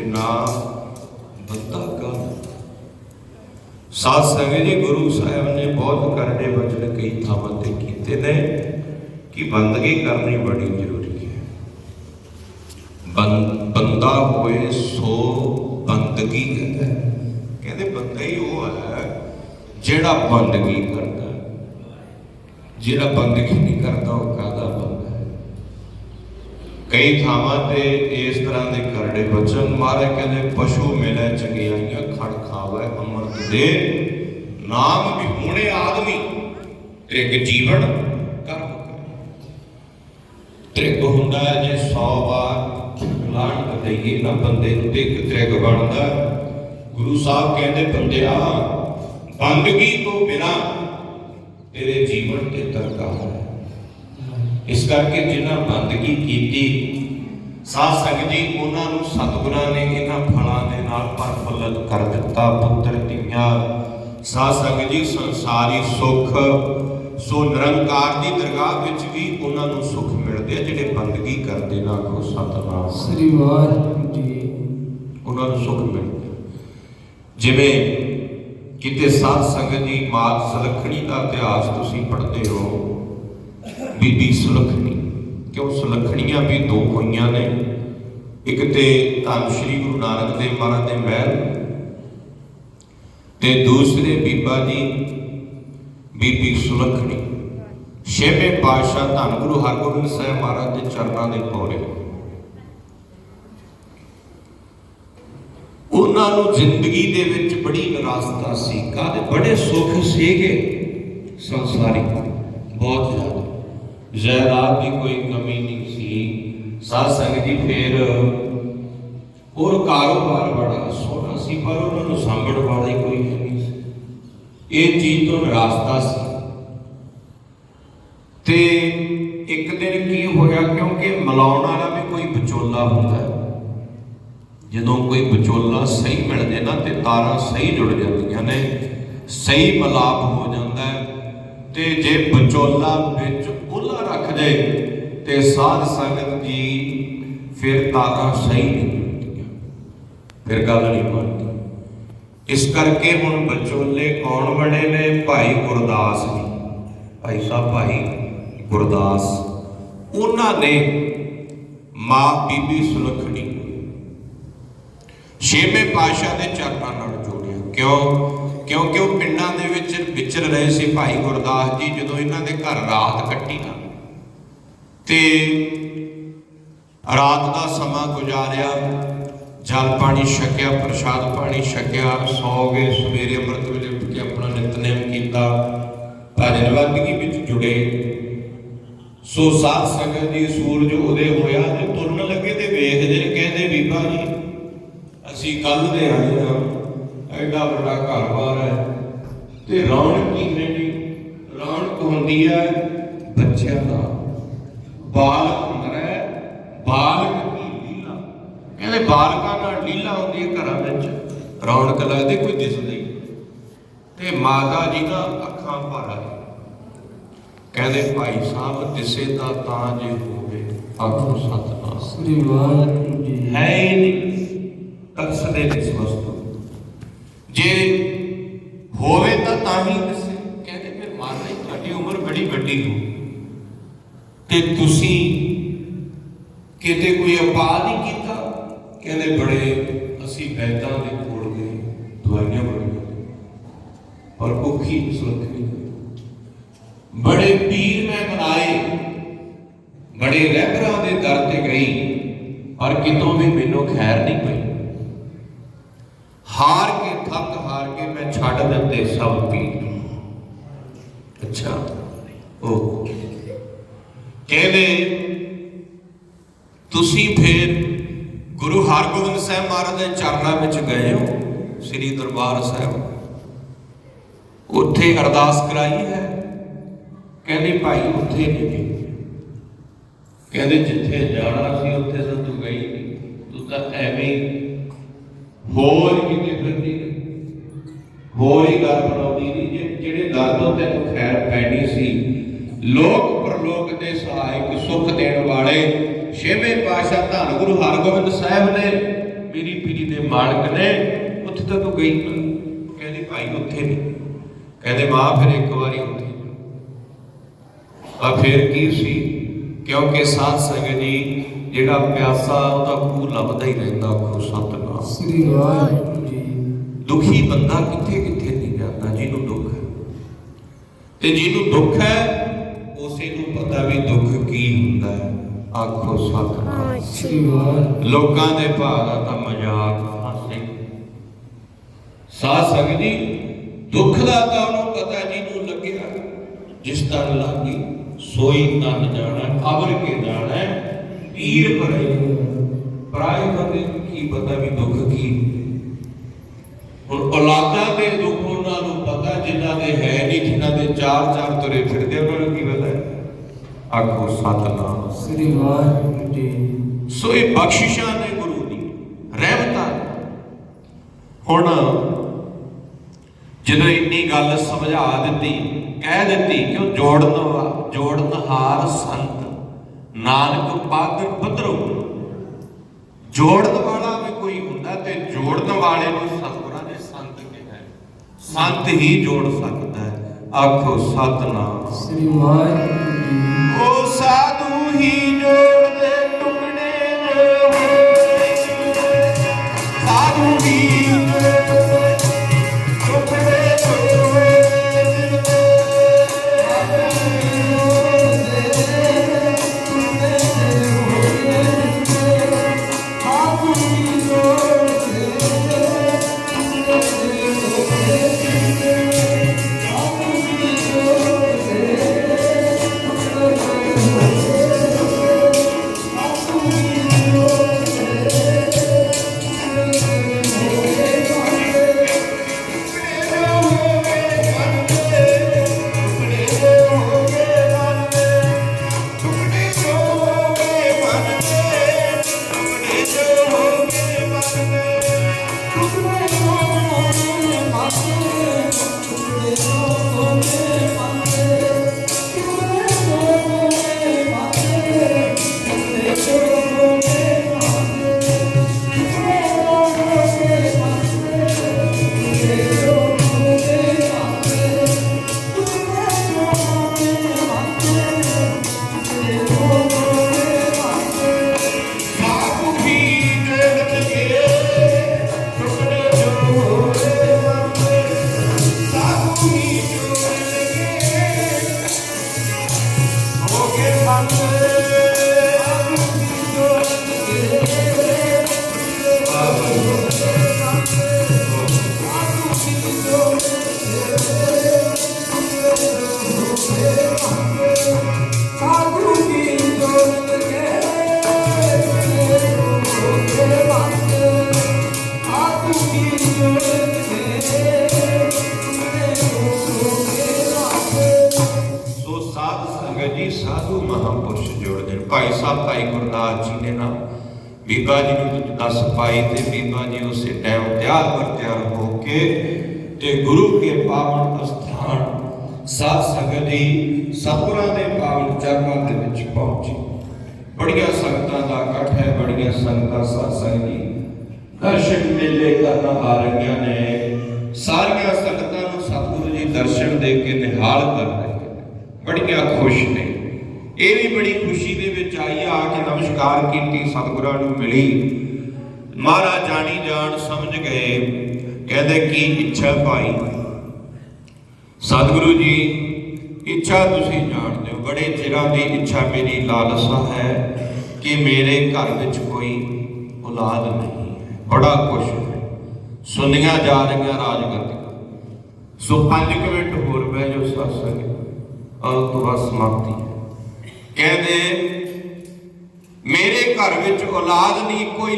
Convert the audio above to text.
ਬਿਨਾ ਬੰਦਾ ਕਾ ਸਾਧ ਸੰਗਤ ਜੀ, ਗੁਰੂ ਸਾਹਿਬ ਨੇ ਬਹੁਤ ਕਰੜੇ ਬਚਨ ਕਈ ਥਾਵਾਂ ਤੇ ਕੀਤੇ ਨੇ ਕਿ ਬੰਦਗੀ ਕਰਨੀ ਬੜੀ ਜ਼ਰੂਰੀ ਹੈ। ਬੰਦਾ ਹੋਏ ਸੋ ਬੰਦਗੀ ਕਹਿੰਦਾ ਕਹਿੰਦੇ ਬੰਦਾ ਹੀ ਉਹ ਹੈ ਜਿਹੜਾ ਬੰਦਗੀ ਕਰਦਾ ਜਿਹੜਾ ਬੰਦਗੀ ਨਹੀਂ ਕਰਦਾ, ਉਹ ਕਾਹਦਾ ਕਈ ਥਾਵਾਂ ਤੇ ਇਸ ਤਰ੍ਹਾਂ ਦੇ ਕਰੜੇ ਬਚਨ ਮਾਰੇ ਕਹਿੰਦੇ, ਪਸ਼ੂ ਮਿਲੇ, ਚੰਗਿਆਈਆਂ ਖੜ ਖਾਵੇ ਅੰਮ੍ਰਿਤ ਦੇ ਨਾਮ ਵੀ ਹੁਣੇ ਆਦਮੀ। ਤ੍ਰਿਗ ਜੀਵਨ ਕਰਮ ਤ੍ਰਿਗ ਹੁੰਦਾ ਹੈ ਜੇ 100 ਵਾਰ ਲਾਣ ਦਈਏ ਨਾ ਬੰਦੇ ਨੂੰ ਤੇ ਤ੍ਰਿਗ ਬਣਦਾ ਗੁਰੂ ਸਾਹਿਬ ਕਹਿੰਦੇ, ਬੰਦਿਆ, ਬੰਦਗੀ ਤੋਂ ਬਿਨਾ ਤੇਰੇ ਜੀਵਨ ਤੇ ਤਰਕਾ ਹੈ। ਇਸ ਕਰਕੇ ਜਿਨ੍ਹਾਂ ਬੰਦਗੀ ਕੀਤੀ ਸਾਧ ਸੰਗਤ ਜੀ ਉਹਨਾਂ ਨੂੰ ਸਤਿਗੁਰਾਂ ਨੇ ਇਹਨਾਂ ਫਲਾਂ ਦੇ ਨਾਲ ਪਰਫੁੱਲਤ ਕਰ ਦਿੱਤਾ ਪੁੱਤਰ ਧੀਆਂ। ਸਾਧ ਸੰਗਤ ਜੀ ਸੰਸਾਰੀ ਸੁੱਖ। ਸੋ ਨਿਰੰਕਾਰ ਦੀ ਦਰਗਾਹ ਵਿੱਚ ਵੀ ਉਹਨਾਂ ਨੂੰ ਸੁੱਖ ਮਿਲਦੇ ਆ ਜਿਹੜੇ ਬੰਦਗੀ ਕਰਦੇ ਨਾ ਕੋ ਸਤਨਾਮ। ਸ੍ਰੀ ਵਾਹਿਗੁਰੂ ਜੀ ਉਹਨਾਂ ਨੂੰ ਸੁੱਖ ਮਿਲਦਾ। ਜਿਵੇਂ ਕਿਤੇ ਸਾਧ ਸੰਗਤ ਜੀ ਮਾਤ ਸੁਲੱਖਣੀ ਦਾ ਇਤਿਹਾਸ ਤੁਸੀਂ ਪੜ੍ਹਦੇ ਹੋ ਬੀਬੀ ਸੁਲੱਖਣੀ। ਕਿਉਂ ਸੁਲੱਖਣੀਆਂ ਵੀ ਦੋ ਹੋਈਆਂ ਨੇ? ਇੱਕ ਤੇ ਧੰਨ ਸ਼੍ਰੀ ਗੁਰੂ ਨਾਨਕ ਦੇਵ ਮਹਾਰਾਜ ਦੇ ਮਹਿਲ ਤੇ ਦੂਸਰੇ ਬੀਬਾ ਜੀ, ਬੀਬੀ ਸੁਲੱਖਣੀ। ਛੇਵੇਂ ਪਾਤਸ਼ਾਹ ਧੰਨ ਗੁਰੂ ਹਰਗੋਬਿੰਦ ਸਾਹਿਬ ਮਹਾਰਾਜ ਦੇ ਚਰਨਾਂ ਦੇ ਪੌਰੇ ਉਹਨਾਂ ਨੂੰ ਜ਼ਿੰਦਗੀ ਦੇ ਵਿੱਚ ਬੜੀ ਨਿਰਾਸ਼ਤਾ ਸੀ। ਕਾਹਦੇ? ਬੜੇ ਸੁੱਖ ਸੀਗੇ ਸੰਸਾਰਿਕ ਬਹੁਤ ਜ਼ਿਆਦਾ ਦੀ ਕੋਈ ਕਮੀ ਨਹੀਂ ਸੀ। ਸਾਧ ਸੰਗਤ ਜੀ, ਫਿਰ ਹੋਰ ਕਾਰੋਬਾਰ ਬੜਾ ਸੋਹਣਾ ਸੀ, ਪਰ ਉਹਨਾਂ ਨੂੰ ਸਾਂਭਣ ਵਾਲਾ ਕੋਈ ਨਹੀਂ ਸੀ। ਇਹ ਚੀਜ਼ ਤੋਂ ਨਿਰਾਸ਼ਤਾ ਸੀ। ਤੇ ਇੱਕ ਦਿਨ ਕੀ ਹੋਇਆ, ਕਿਉਂਕਿ ਮਿਲਾਉਣ ਵਾਲਾ ਵੀ ਕੋਈ ਵਿਚੋਲਾ ਹੁੰਦਾ ਜਦੋਂ ਕੋਈ ਵਿਚੋਲਾ ਸਹੀ ਮਿਲ ਜੇ ਨਾ, ਤੇ ਤਾਰਾਂ ਸਹੀ ਜੁੜ ਜਾਂਦੀਆਂ ਨੇ, ਸਹੀ ਮਲਾਪ ਹੋ ਜਾਂਦਾ ਤੇ ਜੇ ਵਿਚੋਲਾ ਵਿੱਚ ਉਹਲਾ ਰੱਖ ਤੇ ਸਾਧ ਸੰਗਤ ਜੀ ਫਿਰ ਤਾਰਾਂ ਸਹੀ ਨਹੀਂ ਫਿਰ ਗੱਲ ਨਹੀਂ ਬਣਦੀ। ਇਸ ਕਰਕੇ ਹੁਣ ਵਿਚੋਲੇ ਕੌਣ ਬਣੇ ਨੇ? ਭਾਈ ਗੁਰਦਾਸ ਜੀ। ਭਾਈ ਸਾਹਿਬ, ਭਾਈ ਗੁਰਦਾਸ। ਉਹਨਾਂ ਨੇ ਮਾਂ ਬੀਬੀ ਸੁਲੱਖਣੀ ਛੇਵੇਂ ਪਾਤਸ਼ਾਹ ਦੇ ਚਰਨਾਂ ਨਾਲ ਜੋੜਿਆ। ਕਿਉਂ? ਕਿਉਂਕਿ ਉਹ ਪਿੰਡਾਂ ਦੇ ਵਿੱਚ ਵਿਚਰ ਰਹੇ ਸੀ ਭਾਈ ਗੁਰਦਾਸ ਜੀ, ਜਦੋਂ ਇਹਨਾਂ ਦੇ ਘਰ ਰਾਤ ਕੱਟੀ ਨਾ। ਤੇ ਰਾਤ ਦਾ ਸਮਾਂ ਗੁਜ਼ਾਰਿਆ, ਜਲ ਪਾਣੀ ਛਕਿਆ, ਪ੍ਰਸ਼ਾਦ ਪਾਣੀ ਛਕਿਆ, ਸੌ ਗਏ, ਸਵੇਰੇ ਅੰਮ੍ਰਿਤ ਵੇਲੇ ਉੱਠ ਕੇ ਆਪਣਾ ਨਿਤਨੇਮ ਕੀਤਾ, ਭਜਨ ਵਿੱਚ ਜੁੜੇ। ਸੋ ਸਾਧ ਸੰਗਤ ਜੀ ਸੂਰਜ ਉਦੇ ਹੋਇਆ ਤੇ ਤੁਰਨ ਲੱਗੇ ਤੇ ਵੇਖਦੇ ਨੇ ਕਹਿੰਦੇ ਬੀਬਾ ਜੀ ਅਸੀਂ ਕੱਲ ਦੇ ਆਏ ਹਾਂ, ਐਡਾ ਵੱਡਾ ਘਰ-ਬਾਰ ਹੈ ਤੇ ਰੌਣਕ ਕੀ ਹੈ ਰੌਣਕ ਹੁੰਦੀ ਹੈ ਬੱਚਿਆਂ ਦਾ ਬਾਲਕ ਹੁੰਦਾ ਹੈ ਬਾਲਕ ਕੀ ਲੀਲਾ। ਕਹਿੰਦੇ ਬਾਲਕਾਂ ਨਾਲ ਲੀਲਾ ਹੁੰਦੀ ਹੈ ਘਰਾਂ ਵਿੱਚ। ਰੌਣਕ ਲੱਗਦੀ ਕੋਈ ਦਿਸਦੀ ਤੇ ਮਾਤਾ ਜੀ ਦਾ ਅੱਖਾਂ ਭਰ ਆਏ ਕਹਿੰਦੇ ਭਾਈ ਸਾਹਿਬ ਦਿਸੇ ਤਾਂ ਤਾਂ ਜੇ ਹੋਵੇ ਆਖੋ ਸਤਨਾਮ। ਸ੍ਰੀ ਵਾਹਿਗੁਰੂ ਜੀ। ਹੈ ਨਹੀਂ ਤਰਸਦੇ ਇਸ ਵਸਤੂ। ਜੇ ਹੋਵੇ ਤਾਂ ਤਾਂ ਹੀ ਦੱਸੇ। ਕਹਿੰਦੇ ਫਿਰ ਮਾਰਨੇ ਤੁਹਾਡੀ ਉਮਰ ਬੜੀ ਵੱਡੀ ਹੋ ਤੇ ਤੁਸੀਂ ਕਿਤੇ ਕੋਈ ਅਪਰਾਧ ਨਹੀਂ ਕੀਤਾ? ਕਹਿੰਦੇ, ਬੜੇ, ਅਸੀਂ ਵੈਦਾਂ ਦੇ ਕੋਲ ਗਏ, ਦਵਾਈਆਂ ਬੜੀਆਂ ਪਰ ਭੁੱਖੀ ਸੁਲੱਖਣੀ ਬੜੇ ਪੀਰ ਮੈਂ ਬਣਾਏ ਬੜੇ ਰਹਿਬਰਾਂ ਦੇ ਦਰ ਤੇ ਗਈ, ਪਰ ਕਿਤੋਂ ਵੀ ਮੈਨੂੰ ਖੈਰ ਨਹੀਂ ਪਈ। ਹਾਰ ਕੇ, ਥੱਕ ਹਾਰ ਕੇ ਮੈਂ ਛੱਡ ਦਿੱਤੇ ਸਭ ਪੀਰ ਅੱਛਾ ਉਹ ਕਹਿੰਦੇ, ਤੁਸੀਂ ਫਿਰ ਗੁਰੂ ਹਰਗੋਬਿੰਦ ਸਾਹਿਬ ਮਹਾਰਾਜ ਦੇ ਚਰਨਾਂ ਵਿੱਚ ਗਏ ਹੋ, ਸ੍ਰੀ ਦਰਬਾਰ ਸਾਹਿਬ। ਉੱਥੇ ਅਰਦਾਸ ਕਰਾਈ ਹੈ? ਕਹਿੰਦੇ, ਭਾਈ, ਉੱਥੇ ਨਹੀਂ ਗਏ ਕਹਿੰਦੇ, ਜਿੱਥੇ ਜਾਣਾ ਸੀ, ਉੱਥੇ ਤਾਂ ਤੂੰ ਗਈ ਨਹੀਂ। ਤੂੰ ਤਾਂ ਐਵੇਂ ਹੋਰ ਕਿਤੇ ਫਿਰਦੀ ਰਹੀ। ਹੋਰ ਹੀ ਗੱਲ ਬਣਾਉਂਦੀ ਨਹੀਂ ਜਿਹੜੇ ਦਰ ਤੋਂ ਤੈਨੂੰ ਖੈਰ ਪੈਣੀ ਸੀ ਲੋਕ ਪਰਲੋਕ ਦੇ ਸਹਾਇਕ ਸੁਖ ਦੇਣ ਵਾਲੇ ਛੇਵੇਂ ਪਾਤਸ਼ਾਹ ਧੰਨ ਗੁਰੂ ਹਰਗੋਬਿੰਦ ਸਾਹਿਬ ਨੇ ਮੇਰੀ ਮਾਲਕ ਨੇ ਉੱਥੇ ਤਾਂ ਤੂੰ ਗਈ। ਕਹਿੰਦੀ ਭਾਈ ਉੱਥੇ ਨਹੀਂ ਕਹਿੰਦੇ ਮਾਂ ਫਿਰ ਇੱਕ ਵਾਰੀ ਉੱਥੇ ਆ ਫਿਰ ਕੀ ਸੀ? ਕਿਉਂਕਿ ਸਾਧ ਸੰਗਤ ਜੀ ਜਿਹੜਾ ਪਿਆਸਾ ਉਹਦਾ ਖੂਹ ਲੱਭਦਾ ਹੀ ਰਹਿੰਦਾ ਉਹ ਸਤਨਾਮ। ਸ੍ਰੀ ਵਾਹਿਗੁਰੂ ਜੀ। ਦੁਖੀ ਬੰਦਾ ਕਿੱਥੇ ਕਿੱਥੇ ਨਹੀਂ ਜਾਂਦਾ ਜਿਹਨੂੰ ਦੁੱਖ ਹੈ। ਤੇ ਜਿਹਨੂੰ ਦੁੱਖ ਹੈ ਉਸੇ ਨੂੰ ਪਤਾ ਵੀ ਦੁੱਖ ਕੀ ਹੁੰਦਾ ਹੈ। ਆਖੋ ਸਤਨਾਮ ਲੋਕਾਂ ਦੇ ਭਾਅ ਦਾ ਤਾਂ ਮਜ਼ਾਕ ਹਾਸੇ। ਸਾਧ ਸੰਗਤ ਜੀ ਦੁੱਖ ਦਾ ਤਾਂ ਉਹਨੂੰ ਪਤਾ ਜਿਹਨੂੰ ਲੱਗਿਆ ਜਿਸ ਤਨ ਲੱਗੀ ਸੋਈ ਤਨ ਜਾਣਾ ਅਬਰ ਕੇ ਜਾਣਾ ਪੀਰ ਭਰੇ। ਪਰਾਏ ਬੰਦੇ ਕੀ ਪਤਾ ਵੀ ਦੁੱਖ ਕੀ ਹੁਣ ਔਲਾਦਾਂ ਦੇ ਦੁੱਖ ਉਹਨਾਂ ਨੂੰ ਪਤਾ ਜਿਨ੍ਹਾਂ ਦੇ ਹੈ ਨਹੀਂ ਜਿਨ੍ਹਾਂ ਦੇ ਚਾਰ ਚਾਰ ਤੁਰੇ ਫਿਰਦੇ ਉਹਨਾਂ ਆਖੋ ਸਤਨਾਮ ਸ੍ਰੀ ਵਾਹਿਗੁਰੂ ਜੀ ਸੋ ਇਹ ਬਖਸ਼ਿਸ਼ਾਂ ਨੇ ਗੁਰੂ ਦੀ ਰਹਿਮਤਾਂ। ਹੁਣ ਜਦੋਂ ਇੰਨੀ ਗੱਲ ਸਮਝਾ ਦਿੱਤੀ ਕਹਿ ਦਿੱਤੀ ਕਿ ਉਹ ਜੋੜਨ ਵਾ- ਜੋੜਨਹਾਰ ਸੰਤ ਨਾਨਕ ਪਾਦਰ ਪਧਰੋ ਜੋੜਨ ਵਾਲਾ ਵੀ ਕੋਈ ਹੁੰਦਾ ਤੇ ਜੋੜਨ ਵਾਲੇ ਨੂੰ ਸਤਿਗੁਰਾਂ ਨੇ ਸੰਤ ਕਿਹਾ। ਸੰਤ ਹੀ ਜੋੜ ਸਕਦਾ ਹੈ ਆਖੋ ਸਤਨਾਮ ਸ੍ਰੀ ਵਾਹਿਗੁਰੂ ਜੀ ਉਹ ਸਾਧੂ ਭਾਈ ਸਾਹਿਬ, ਭਾਈ ਗੁਰਦਾਸ ਜੀ ਨੇ ਨਾ ਬੀਬਾ ਜੀ ਨੂੰ ਦੱਸ ਪਾਈ ਤੇ ਬੀਬਾ ਜੀ ਉਸੇ ਟਾਈਮ ਤਿਆਰ ਪਰ ਤਿਆਰ ਹੋ ਕੇ ਤੇ ਗੁਰੂ ਕੇ ਪਾਵਨ ਅਸਥਾਨ ਸਾਧ ਸੰਗਤ ਜੀ ਸਤਿਗੁਰਾਂ ਦੇ ਪਾਵਨ ਚਰਨਾਂ ਦੇ ਵਿੱਚ ਪਹੁੰਚੀ। ਬੜੀਆਂ ਸੰਗਤਾਂ ਦਾ ਇਕੱਠ ਹੈ, ਬੜੀਆਂ ਸੰਗਤਾਂ ਸਾਧ ਸੰਗਤ ਜੀ ਦਰਸ਼ਨ ਮੇਲੇ ਕਰਨ ਆ ਰਹੀਆਂ ਨੇ। ਸਾਰੀਆਂ ਸੰਗਤਾਂ ਨੂੰ ਸਤਿਗੁਰੂ ਜੀ ਦਰਸ਼ਨ ਦੇ ਕੇ ਨਿਹਾਲ ਕਰ ਰਹੇ ਬੜੀਆਂ ਖੁਸ਼ ਨੇ। ਇਹ ਵੀ ਬੜੀ ਖੁਸ਼ੀ ਦੇ ਵਿੱਚ ਆਈ, ਆ ਕੇ ਨਮਸਕਾਰ ਕੀਤੀ, ਸਤਿਗੁਰਾਂ ਨੂੰ ਮਿਲੀ। ਮਹਾਰਾਜ ਜਾਣੀ ਜਾਣ, ਸਮਝ ਗਏ। ਕਹਿੰਦੇ, ਕੀ ਇੱਛਾ ਭਾਈ? ਸਤਿਗੁਰੂ ਜੀ, ਇੱਛਾ ਤੁਸੀਂ ਜਾਣਦੇ ਹੋ। ਬੜੇ ਚਿਰਾਂ ਦੀ ਇੱਛਾ ਮੇਰੀ ਲਾਲਸਾ ਹੈ ਕਿ ਮੇਰੇ ਘਰ ਵਿੱਚ ਕੋਈ ਔਲਾਦ ਨਹੀਂ ਹੈ। ਬੜਾ ਕੁਛ ਹੈ। ਸੁਣੀਆਂ ਜਾ ਰਹੀਆਂ ਰਾਜਗਤੀ ਸੋ 5 ਮਿੰਟ ਹੋਰ ਬਹਿ ਜਾਓ ਸਤਸੰਗ ਔਰ ਤੋਂ ਸਮਾਪਤੀ। ਕਹਿੰਦੇ ਮੇਰੇ ਘਰ ਵਿੱਚ ਔਲਾਦ ਨਹੀਂ ਕੋਈ